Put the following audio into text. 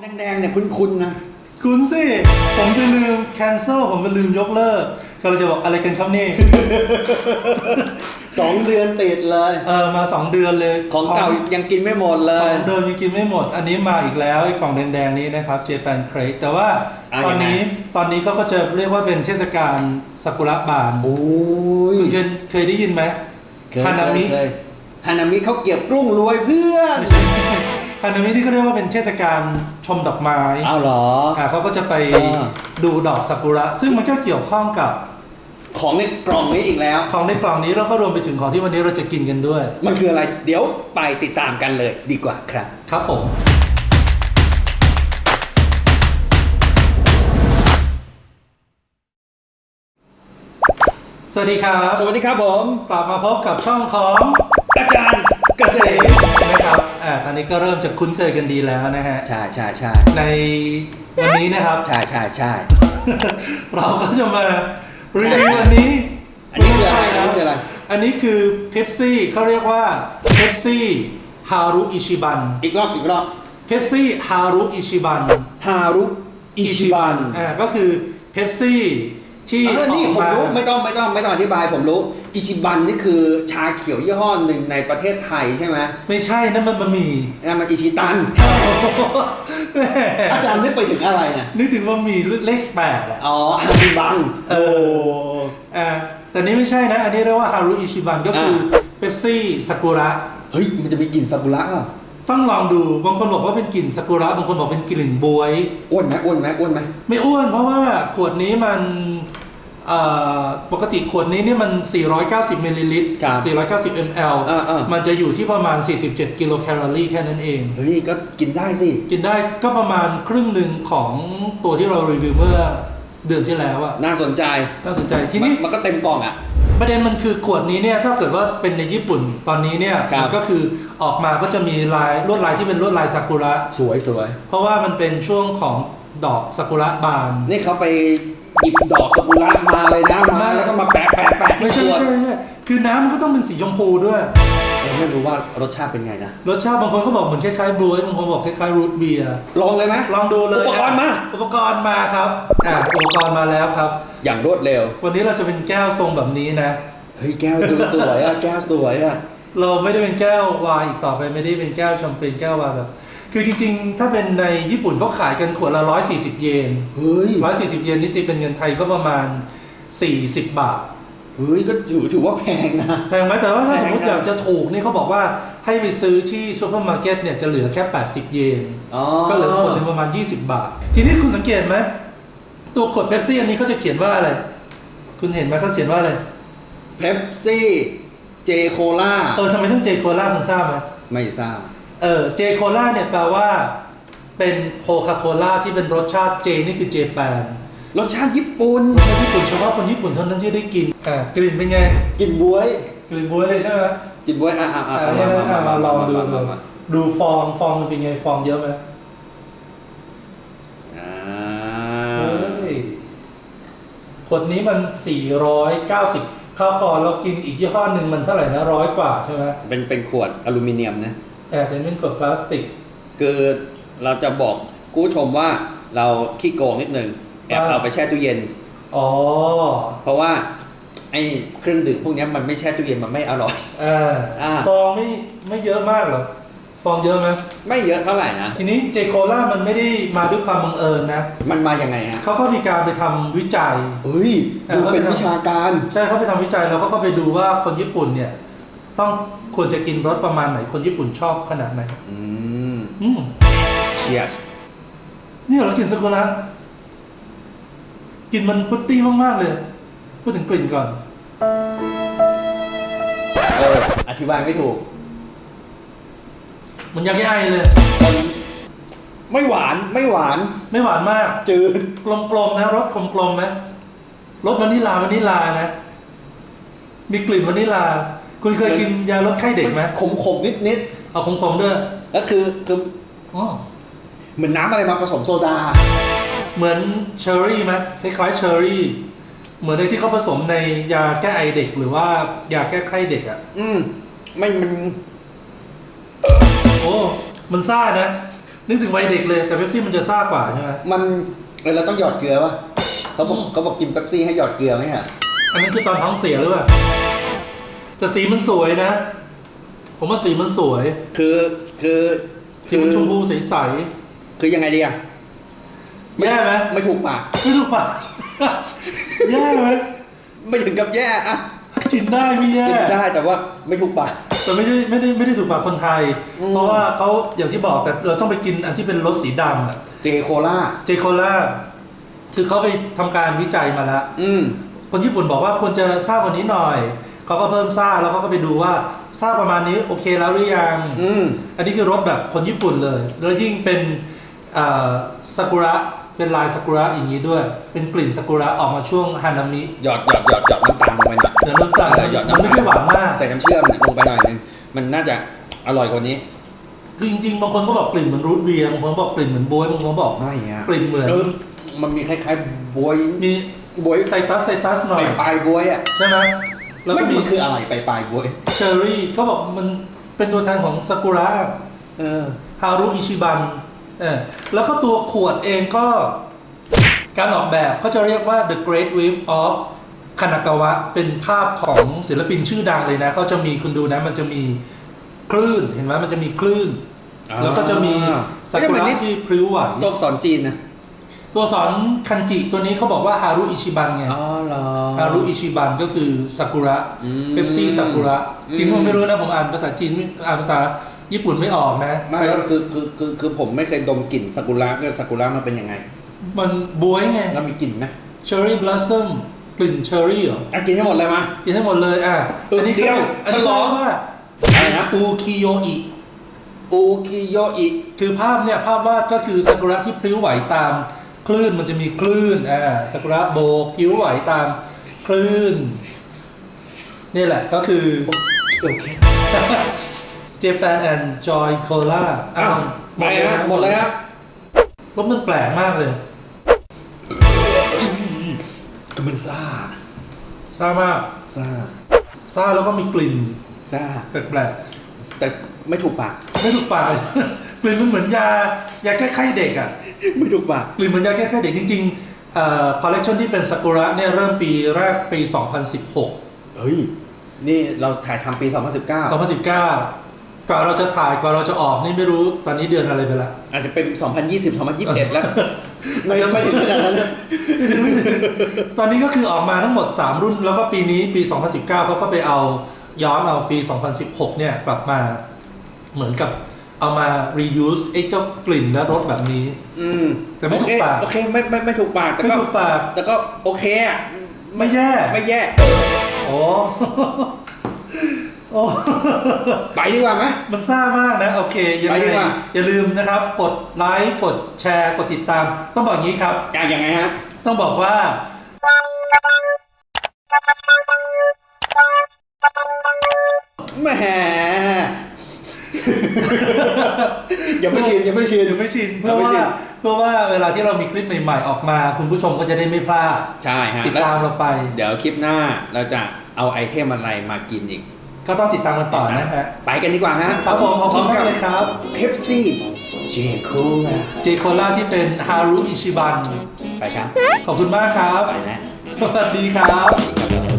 แดงๆเนี่ยคุ้นๆนะ คุณสิ ผมไปลืม cancel ผมไปลืมยกเลิกก็เลยจะบอกอะไรกันครับนี่ สองเดือนติดเลย เออมา 2 เดือนเลย ของเก่ายังกินไม่หมดเลขอย งเดิมยังกินไม่หมด อันนี้มาอีกแล้วไอ้กล่องแดงๆนี้นะครับ เจแปนเครกแต่ว่าอะตอนนี้ยังไงตอนนี้เขาก็จะเรียกว่าเป็นเทศกาลซากุระบานโอ้ยคุณเคยเคยได้ยินไหมเคยฮานามิเคยฮานามิเขาเก็บรุ่งรวยเพื่อน ไม่ใช่ ฮานามิที่เขาเรียกว่าเป็นเทศกาลชมดอกไม้อ้าวเหรอ อ่าเขาก็จะไปอ่า ดูดอกซากุระ ซึ่งมันก็เกี่ยวข้องกับของในกล่องนี้อีกแล้ว ของในกล่องนี้แล้วก็รวมไปถึงของที่วันนี้เราจะกินกันด้วย มันคืออะไร เดี๋ยวไปติดตามกันเลยดีกว่าครับ ครับผม สวัสดีครับ สวัสดีครับผม กลับมาพบกับช่องของ อาจารย์เกษตรนะครับ อ่าตอนนี้ก็เริ่มจะคุ้นเคยกันดีแล้วนะฮะ ใช่ใช่ใช่ในวันนี้นะครับ ใช่ใช่ใช่เราก็จะมารีวิวอันนี้ อันนี้คืออะไรอันนี้คืออะไร อันนี้คือเพปซี่เขาเรียกว่าเพปซี่ฮารุอิชิบันอีกรอบอีกรอบเพปซี่ฮารุอิชิบันฮารุอิชิบันอ่าก็คือเพปซี่ ที่เออนี่ออกผมมารู้ไม่ต้องไม่ต้องไม่ต้องอธิบายผมรู้ อิชิบันนี่คือชาเขียวยี่ห้อหนึ่งในประเทศไทยใช่ไหมไม่ใช่นั่นมันบะหมี่นั่นมันอิชิตันแหมอาจารย์นึกไปถึงอะไรเนี่ยนึกถึงบะหมี่เลขแปดอะอ๋อฮาจิบังเอออ่าแต่นี่ไม่ใช่นะ อันนี้เรียกว่าฮารุอิชิบันก็คือเ e ปซี่ซากุระเฮ้ยมันจะมีกลิ่นซากุระอะ ต้องลองดูบางคนบอกว่าเป็นกลิ่นซากุระบางคนบอกเป็นกลิ่นบวย อ้วนไหมอ้วนไหมอ้วนไหมไม่อ้วนเพราะว่าขวดนี้มันเอ่อปกติขวดนี้เนี่ยมัน 490มิลลิลิตร490 ml อ่าอ่ามันจะอยู่ที่ประมาณ 47 กิโลแคลอรี่แค่นั้นเอง เฮ้ยก็กินได้สิ กินได้ก็ประมาณครึ่งหนึ่งของตัวที่เรารีวิวเมื่อเดือนที่แล้วอะน่าสนใจน่าสนใจทีนี้ มันมันก็เต็มกล่องอะ ประเด็นมันคือขวดนี้เนี่ยถ้าเกิดว่าเป็นในญี่ปุ่นตอนนี้เนี่ยครับ มัก็คือออกมาก็จะมีลายลวดลายที่เป็นลวดลายซากุระสวยสวย เพราะว่ามันเป็นช่วงของดอกซากุระบาน นี่เขาไปหยิบดอกซากุระมาเลยนะมาแล้วก็มาแปะแปะแปะที่ไม่ขใช่วดไม่ใช่ไม่ใช่คือน้ำมันก็ต้องเป็นสีชมพูด้วย เอ้ยไม่รู้ว่ารสชาติเป็นไงนะ รสชาติบางคนก็บอกเหมือนคล้ายๆบลูบางคนบอกคล้ายๆรูทเบียร์ลองเลยไหมลองดูเลยอุปกรณ์มาอุปกรณ์มาครับอ่าอุปกรณ์มาแล้วครับ อย่างรวดเร็ว วันนี้เราจะเป็นแก้วทรงแบบนี้นะเฮ้ยแก้วดูสวยอะแก้วสวยอะเราไม่ได้เป็นแก้ววายอีกต่อไปไม่ได้เป็นแก้วแชมเปญแก้ววายแบบ คือจริงๆ ถ้าเป็นในญี่ปุ่นเขาขายกันขวดละ140เยนเฮ้ย140เยนนี่ตีเป็นเงินไทยก็ประมาณ40บาท เฮ้ยก็ถือถือว่าแพงนะ แพงไหมแต่ว่าถ้าแพงนะสมมติอยากจะถูกนี่เขาบอกว่าให้ไปซื้อที่ซูเปอร์มาร์เก็ตเนี่ยจะเหลือแค่ 80 เยน อ๋อ ก็เหลือขวดหนึงประมาณ 20 บาท ทีนี้คุณสังเกตไหมตัวขวดเบปซี่อันนี้เขาจะเขียนว่าอะไร คุณเห็นไหมเขาเขียนว่าอะไร เพปซี่ เจโคล่า เออทำไมต้องเจโคล่าคุณทราบไหมไม่ทราบ เออเจโคล่าเนี่ยแปลว่าเป็นโคคาโคล่าที่เป็นรสชาติเจนี่คือเจแปน รสชาติญี่ปุ่นคนญี่ปุ่นเฉพาะคนญี่ปุ่นเท่านั้นที่ได้กินอ่ากลิ่นเป็นไงกินบวยกลิ่นบ๊วยเลยใช่ไหมกินบวยอะอะอะอ่าเนี่ยนะอะมาลองดูมาดูมามาดูฟองฟองมันเป็นไงฟองเยอะไหมอ่าเฮ้ยขวดนี้มัน 490คราวก่อนเรากินอีกยี่ห้อหนึ่งมันเท่าไหร่นะร้อยกว่าใช่ไหมเป็นเป็นขวดอลูมิเนียมนะ แต่เป็นขวดพลาสติก คือเราจะบอกกู้ชมว่าเราขี้โกงนิดนึง แอบว่าเอาไปแช่ตู้เย็น อ๋อ เพราะว่าไอ้เครื่องดื่มพวกเนี้ยมันไม่แช่ตู้เย็นมันไม่อร่อยอ่าอ่า ฟองไม่ไม่เยอะมากหรอ ฟองเยอะไหมไม่เยอะเท่าไหร่นะ ทีนี้เจโคล่ามันไม่ได้มาด้วยความบังเอิญนะ มันมายังไงฮะเขาก็มีการไปทำวิจัยเฮ้ย ดูเป็นวิชาการ ใช่เขาไปทำวิจัยแล้วเขาก็ไปดูว่าคนญี่ปุ่นเนี่ย ต้องควรจะกินรสประมาณไหนคนญี่ปุ่นชอบขนาดไหน อืม อืมเชียสนี่เรากินซากุระก ลินมันฟรุตตี้มากๆเลย พูดถึงกลิ่นก่อน เออ อธิบายไม่ถูก มันยาแก้ไอเลยมันไม่หวานไม่หวาน ไม่หวานมาก จืด กลมๆนะรสกลมๆนะรสวานิลาวานิลานะ มีกลิ่นวานิลา คุณเคยกินยาลดไข้เด็กไหมขมขมนิดนิดเอาขมๆด้วยๆก็คือคืออ๋อเหมือนน้ำอะไรมาผสมโซดา เหมือนเชอร์รี่ไหมคล้ายๆเชอร์รี่ เหมือนในที่เขาผสมในยาแก้ไอเด็ก หรือว่ายาแก้ไข้เด็กอะ่ะ อืมไม่มันโอ้ มันซ่านะ นึกถึงวัยเด็กเลยแต่เป๊ปซี่มันจะซ่ากว่าใช่ไหมมันเออเราต้องหยอดเกลือป่ะเขาบอกอืมเขาบอกกินเป๊ปซี่ให้หยอดเกลือไหมฮะอันนี้คือตอนท้องเสียหรือเปล่าแต่สีมันสวยนะ ผมว่าสีมันสวย คือคือสีมันชมพูใสคือยังไงดีอะๆ แย่ไหมไม่ถูกปาก ไม่ถูกปาก แย่ไหมไม่ถึงกับแย่อะกินได้ไม่แย่ กินได้แต่ว่าไม่ถูกปาก แต่ไม่ได้ไม่ได้ไม่ได้ถูกปากคนไทย อืม เพราะว่าเขาอย่างที่บอกแต่เราต้องไปกินอันที่เป็นรสสีดำอะเจโคล่าเจโคล่าคือเขาไปทำการวิจัยมาแล้ว อืม คนญี่ปุ่นบอกว่าควรจะซ่ากว่านี้หน่อย เขาก็เพิ่มซ่าแล้วเขาก็ไปดูว่าซ่าประมาณนี้โอเคแล้วหรือยัง อืม อันนี้คือรสแบบคนญี่ปุ่นเลย แล้วยิ่งเป็นเอ่อซากุระ เป็นลายซากุระอย่างนี้ด้วย เป็นกลิ่นซากุระออกมาช่วงฮานามิหยอดหยอดหยอดหยอดน้ำตาลลงไปหน่อยเดี๋ยวน้ำตาลเออหยอดมันไม่ค่อยหวานมากใส่น้ำเชื่อมเนี่ยลงไปหน่อยนึงมันน่าจะอร่อยกว่านี้ คือจริงๆบางคนก็บอกกลิ่นเหมือนรูทเบียร์บางคนบอกกลิ่นเหมือนบวยบางคนบอกไม่ฮะกลิ่นเหมือนเออมันมีคล้ายๆบวยมีบวยไซตัสไซตัสหน่ปอยลายปลายบวยอะใช่ไหมแล้วก็ไม่มีมันคืออะไรปลายปลายบวย เชอร์รี่เขาบอกมันเป็นตัวแทนของซากุระเออ ฮารุอิชิบัน เออแล้วก็ตัวขวดเองก็การออกแบบก็จะเรียกว่า The Great Wave of Kanagawa เป็นภาพของศิลปินชื่อดังเลยนะเขาจะมีคุณดูนะมันจะมีคลื่นเห็นไหมมันจะมีคลื่นอ่าแล้วก็จะมีซากุระที่พริ้วไหวโต๊ะสอนจีนนะตัวสอนคันจิตัวนี้เขาบอกว่าฮารุอิชิบันไงอ๋อเหรอฮารุอิชิบันก็คือซากุระอืมเปปซี่ซากุระอืมจริงผมไม่รู้นะผมอ่านภาษาจีนไม่อ่านภาษา ญี่ปุ่นไม่ออกนะ ไม่ก็คือคือคือคือผมไม่เคยดมกลิ่นซากุระด้วยซากุระมันเป็นยังไง มันบวยไงแล้วมีกลิ่นไหมเชอร์รี่บลัซซัมกลิ่นเชอร์รี่เหรออะกินให้หมดเลยมากินให้หมดเลยอะเอออันนี้เดี๋ยวอันนี้ฉลเขาองเรียกว่าอะไรนะอูคิโยอิอูคิโยอิคือภาพเนี่ยภาพวาดก็คือซากุระที่พลิ้วไหวตาม คลื่นมันจะมีคลื่นอ่าซากุระโบกพลิ้วไหวตามคลื่นนี่แหละก็คือโอเค Japan and Joy Cola อ้าวไปฮะหมดเลยฮะรสมันแปลกมากเลยก็มันซ่าซ่ามากซ่าซ่าแล้วก็มีกลิ่นซ่าแปลกแต่ไม่ถูกปากๆไม่ถูกปากกลิ่นมันเหมือนยายาแก้ไข้เด็กอะไม่ถูกปากกลิ่นเหมือนยาแก้ไข้เด็กจริงๆคอลเลกชันที่เป็นซากุระเนี่ยเริ่มปีแรกปี 2016 เฮ้ย นี่เราถ่ายทำปี 2019 2019 กว่าเราจะถ่ายกว่าเราจะออกนี่ไม่รู้ตอนนี้เดือนอะไรไปละอาจจะเป็น 2020 2021 แล้วไม่ไม่ถึงขนาดนั้นนะตอนนี้ก็คือออกมาทั้งหมด 3 รุ่น แล้วก็ปีนี้ปี 2019เขาก็ไปเอาย้อนเอาปี 2016 เนี่ยกลับมาเหมือนกับเอามา reuse ไอ้เจ้ากลิ่นและรสแบบนี้ อืมแต่ไม่ถูกโอเคปากโอเคไม่ไม่ไม่ถูกปากแต่ไม่ก็ถูกปากแต่ก็โอเคอะไม่แย่ ไม่แย่โอ้ โอ้ ไปดีกว่าไหม มันซ่ามากนะ โอเคยังไปไงดีกว่า อย่าลืมนะครับ กดไลค์ กดแชร์ กดติดตาม ต้องบอกอย่างนี้ครับอะยังไงฮะ ต้องบอกว่า แหม ยังไม่ชินยังไม่ชิน ยังไม่ชิน เพื่อยังไม่ว่าชินเพื่อว่าเวลาที่เรามีคลิปใหม่ๆ ออกมา คุณผู้ชมก็จะได้ไม่พลาด ใช่ฮะติดแล้วตามเราไป เดี๋ยวคลิปหน้าเราจะเอาไอเทมอะไรมากินอีก ก็ต้องติดตามกันต่อนะฮะ ไปกันดีกว่าฮะครับผมขอบคุณมากเลยครับเพปซี่เจโคลาเจโคล่าที่เป็นฮารุอิชิบัน ไปครับ ขอบคุณมากครับ ไปนะ สวัสดีครับครับผม